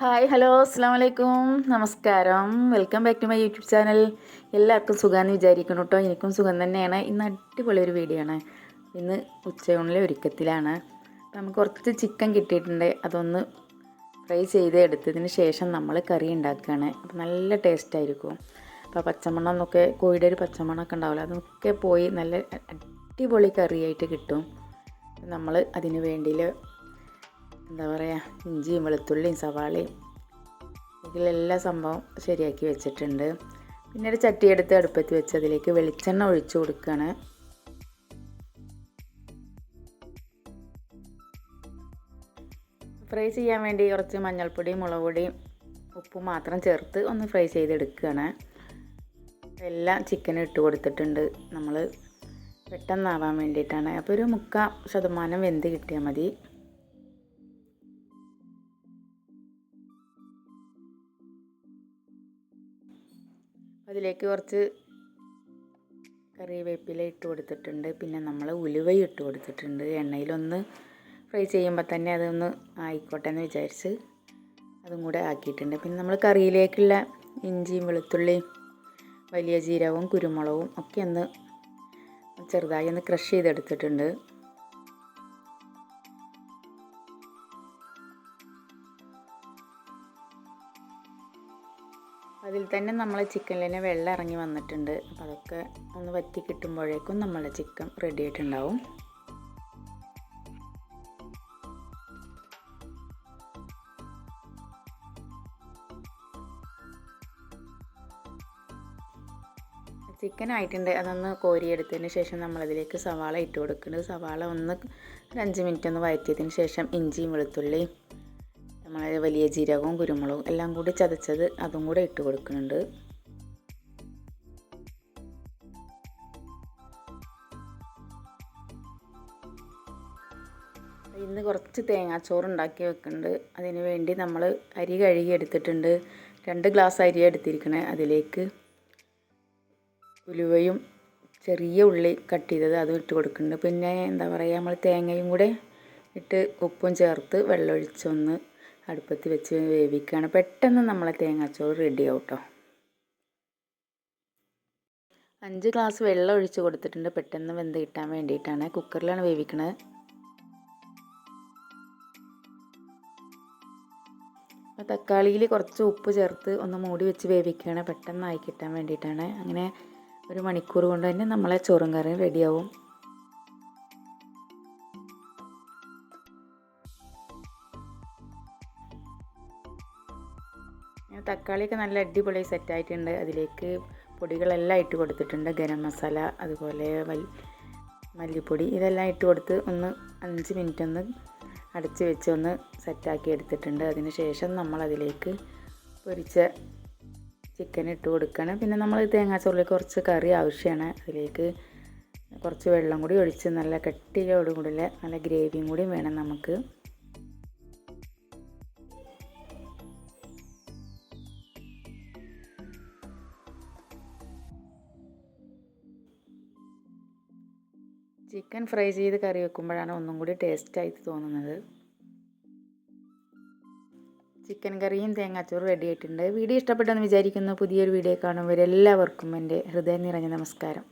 Hi hello അസ്സാം വലൈക്കും നമസ്കാരം. Welcome back to my YouTube channel. എല്ലാവർക്കും സുഖമെന്ന് വിചാരിക്കണം കേട്ടോ എനിക്കും സുഖം തന്നെയാണ്. ഇന്ന് അടിപൊളി ഒരു വീഡിയോ ആണ്. ഇന്ന് ഉച്ചയൂണിലെ ഒരുക്കത്തിലാണ്. അപ്പം നമുക്ക് കുറച്ച് ചിക്കൻ കിട്ടിയിട്ടുണ്ട്. അതൊന്ന് ഫ്രൈ ചെയ്ത് എടുത്തതിന് ശേഷം നമ്മൾ കറി ഉണ്ടാക്കുകയാണ് അപ്പം നല്ല ടേസ്റ്റ് ആയിരിക്കും. അപ്പോൾ പച്ചമണം എന്നൊക്കെ കോഴിയുടെ ഒരു പച്ചമണമൊക്കെ ഉണ്ടാവില്ല അതൊക്കെ പോയി നല്ല അടിപൊളി കറിയായിട്ട് കിട്ടും. നമ്മൾ അതിന് വേണ്ടിയിൽ എന്താ പറയുക ഇഞ്ചിയും വെളുത്തുള്ളിയും സവാളയും ഇതിലെല്ലാ സംഭവം ശരിയാക്കി വെച്ചിട്ടുണ്ട്. പിന്നെ ഒരു ചട്ടി എടുത്ത് അടുപ്പത്ത് വെച്ച് അതിലേക്ക് വെളിച്ചെണ്ണ ഒഴിച്ചു കൊടുക്കുകയാണ് ഫ്രൈ ചെയ്യാൻ വേണ്ടി കുറച്ച് മഞ്ഞൾപ്പൊടിയും മുളക് പൊടിയും ഉപ്പും മാത്രം ചേർത്ത് ഒന്ന് ഫ്രൈ ചെയ്തെടുക്കുകയാണ്. എല്ലാം ചിക്കൻ ഇട്ട് കൊടുത്തിട്ടുണ്ട് നമ്മൾ പെട്ടെന്നാവാൻ വേണ്ടിയിട്ടാണ്. അപ്പോൾ ഒരു മുക്കാൽ ശതമാനം വെന്ത് കിട്ടിയാൽ മതി. അതിലേക്ക് കുറച്ച് കറിവേപ്പില ഇട്ട് കൊടുത്തിട്ടുണ്ട്. പിന്നെ നമ്മൾ ഉലുവയും ഇട്ട് കൊടുത്തിട്ടുണ്ട്. എണ്ണയിലൊന്ന് ഫ്രൈ ചെയ്യുമ്പോൾ തന്നെ അതൊന്ന് ആയിക്കോട്ടെ എന്ന് വിചാരിച്ച് അതും കൂടെ ആക്കിയിട്ടുണ്ട്. പിന്നെ നമ്മൾ കറിയിലേക്കുള്ള ഇഞ്ചിയും വെളുത്തുള്ളിയും വലിയ ജീരകവും കുരുമുളകും ഒക്കെ ഒന്ന് ചെറുതായി ഒന്ന് ക്രഷ് ചെയ്തെടുത്തിട്ടുണ്ട്. അതിൽ തന്നെ നമ്മൾ ചിക്കനിൽ വെള്ളം ഇറങ്ങി വന്നിട്ടുണ്ട്. അപ്പോൾ അതൊക്കെ ഒന്ന് വറ്റി കിട്ടുമ്പോഴേക്കും നമ്മളെ ചിക്കൻ റെഡി ആയിട്ടുണ്ടാവും. ചിക്കൻ ആയിട്ടുണ്ട്. അതൊന്ന് കോരിയെടുത്തതിന് ശേഷം നമ്മളതിലേക്ക് സവാള ഇട്ട് കൊടുക്കുന്നുണ്ട്. സവാള ഒന്ന് ഒരു അഞ്ച് മിനിറ്റ് ഒന്ന് വഴറ്റിയതിന് ശേഷം ഇഞ്ചിയും വെളുത്തുള്ളിയും നമ്മൾ വലിയ ജീരകവും കുരുമുളകും എല്ലാം കൂടി ചതച്ചത് അതും കൂടെ ഇട്ട് കൊടുക്കുന്നുണ്ട്. ഇന്ന് കുറച്ച് തേങ്ങാച്ചോറ് ഉണ്ടാക്കി വെക്കുന്നുണ്ട്. അതിന് വേണ്ടി നമ്മൾ അരി കഴുകി എടുത്തിട്ടുണ്ട്. രണ്ട് ഗ്ലാസ് അരി എടുത്തിരിക്കണേ. അതിലേക്ക് ഉലുവയും ചെറിയ ഉള്ളി കട്ട് ചെയ്തത് അതും ഇട്ട് കൊടുക്കുന്നുണ്ട്. പിന്നെ എന്താ പറയുക നമ്മൾ തേങ്ങയും കൂടെ ഇട്ട് ഉപ്പും ചേർത്ത് വെള്ളമൊഴിച്ചൊന്ന് അടുപ്പത്ത് വെച്ച് വേവിക്കുകയാണ്. പെട്ടെന്ന് നമ്മളെ തേങ്ങാച്ചോറ് റെഡിയാവും കേട്ടോ അഞ്ച് ഗ്ലാസ് വെള്ളം ഒഴിച്ച് കൊടുത്തിട്ടുണ്ട്. പെട്ടെന്ന് വെന്ത് കിട്ടാൻ വേണ്ടിയിട്ടാണ് കുക്കറിലാണ് വേവിക്കണത്. തക്കാളിയിൽ കുറച്ച് ഉപ്പ് ചേർത്ത് ഒന്ന് മൂടി വെച്ച് വേവിക്കുകയാണ്. പെട്ടെന്നായി കിട്ടാൻ വേണ്ടിയിട്ടാണ്. അങ്ങനെ ഒരു മണിക്കൂർ കൊണ്ട് തന്നെ നമ്മളെ ചോറും കറിയും റെഡിയാവും തക്കാളിയൊക്കെ നല്ല അടിപൊളി സെറ്റായിട്ടുണ്ട് അതിലേക്ക് പൊടികളെല്ലാം ഇട്ട് കൊടുത്തിട്ടുണ്ട്. ഗരം മസാല അതുപോലെ മല്ലിപ്പൊടി ഇതെല്ലാം ഇട്ട് കൊടുത്ത് ഒന്ന് അഞ്ച് മിനിറ്റ് ഒന്ന് അടച്ച് വെച്ച് ഒന്ന് സെറ്റാക്കി എടുത്തിട്ടുണ്ട്. അതിന് ശേഷം നമ്മൾ അതിലേക്ക് പൊരിച്ച ചിക്കൻ ഇട്ട് കൊടുക്കണം. പിന്നെ നമ്മൾ തേങ്ങാച്ചോറിലേക്ക് കുറച്ച് കറി ആവശ്യമാണ് അതിലേക്ക് കുറച്ച് വെള്ളം കൂടി ഒഴിച്ച് നല്ല കട്ടിയോടുകൂടി നല്ല ഗ്രേവിയും കൂടി വേണം നമുക്ക്. ചിക്കൻ ഫ്രൈ ചെയ്ത് കറി വെക്കുമ്പോഴാണ് ഒന്നും കൂടി ടേസ്റ്റായിട്ട് തോന്നുന്നത്. ചിക്കൻ കറിയും തേങ്ങാച്ചോറും റെഡി ആയിട്ടുണ്ട്. വീഡിയോ ഇഷ്ടപ്പെട്ടെന്ന് വിചാരിക്കുന്നു. പുതിയൊരു വീഡിയോ കാണുമ്പോൾ എല്ലാവർക്കും എന്റെ ഹൃദയം നിറഞ്ഞ നമസ്കാരം.